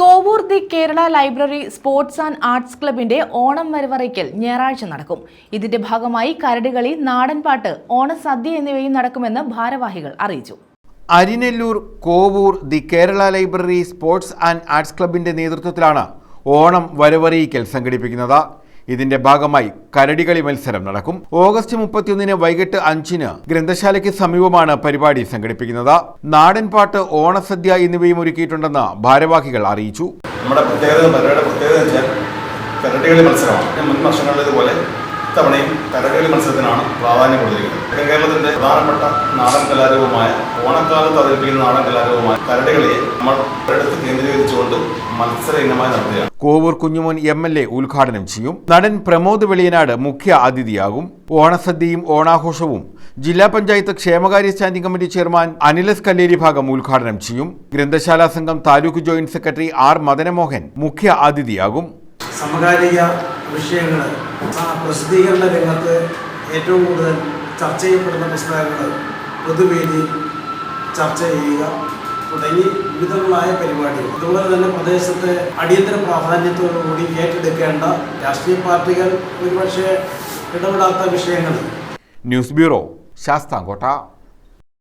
Kovoor the Kerala library sports and arts ക്ലബിന്റെ ഓണം വരവറയ്ക്കൽ ഞായറാഴ്ച നടക്കും. ഇതിന്റെ ഭാഗമായി കരടുകളി നാടൻപാട്ട് ഓണസദ്യ എന്നിവയും നടക്കുമെന്ന് ഭാരവാഹികൾ അറിയിച്ചു. Arinellur Kovoor the Kerala library sports and arts ക്ലബിന്റെ നേതൃത്വത്തിലാണ് ഓണം വരവറിയിക്കൽ സംഘടിപ്പിക്കുന്നത്. ഇതിന്റെ ഭാഗമായി കരടികളി മത്സരം നടക്കും. ഓഗസ്റ്റ് മുപ്പത്തിയൊന്നിന് വൈകിട്ട് അഞ്ചിന് ഗ്രന്ഥശാലയ്ക്ക് സമീപമാണ് പരിപാടി സംഘടിപ്പിക്കുന്നത്. നാടൻ പാട്ട് ഓണസദ്യ എന്നിവയും ഒരുക്കിയിട്ടുണ്ടെന്ന് ഭാരവാഹികൾ അറിയിച്ചു. നമ്മുടെ പ്രത്യേകത പ്രത്യേകത കരടികളി മത്സരമാണ്. മുൻ വർഷങ്ങളിലേതുപോലെ ഇത്തവണയും കരടികളി മത്സരത്തിനാണ് പ്രാധാന്യം കൊടുത്തിരിക്കുന്നത്. കേരളത്തിന്റെ പ്രധാനപ്പെട്ട നാടൻ കലാരൂപമായ ഓണക്കാലത്ത് അവതരിപ്പിക്കുന്ന നാടൻ കലാരൂപമായ കരടികളെ നമ്മൾ ഒരിടത്ത് കേന്ദ്രീകരിച്ചുകൊണ്ട് മത്സര ഇനമായി നടത്തുകയാണ്. Kovoor Kunjumon M L A ഉദ്ഘാടനം ചെയ്യും. നടൻ പ്രമോദ് വെളിയനാട് മുഖ്യ അതിഥിയാകും. ഓണസദ്യയും ഓണാഘോഷവും ജില്ലാ പഞ്ചായത്ത് ക്ഷേമകാര്യ standing committee chairman Anilas Kalleri ഭാഗം ഉദ്ഘാടനം ചെയ്യും. ഗ്രന്ഥശാലാ സംഘം taluk joint secretary R Madanamohan മുഖ്യ അതിഥിയാകും. സമകാലിക വിഷയങ്ങൾ പ്രസിദ്ധീകരണ രംഗത്ത് ഏറ്റവും കൂടുതൽ ചർച്ച ചെയ്യപ്പെടുന്ന പുസ്തകങ്ങൾ പൊതുവേദി ചർച്ച ചെയ്യുക തുടങ്ങി വിവിധങ്ങളായ പരിപാടികൾ. അതുപോലെ തന്നെ പ്രദേശത്തെ അടിയന്തര പ്രാധാന്യത്തോടുകൂടി ഏറ്റെടുക്കേണ്ട രാഷ്ട്രീയ പാർട്ടികൾ ഒരുപക്ഷെ ഇടപെടാത്ത വിഷയങ്ങൾ. News bureau Sasthamkotta.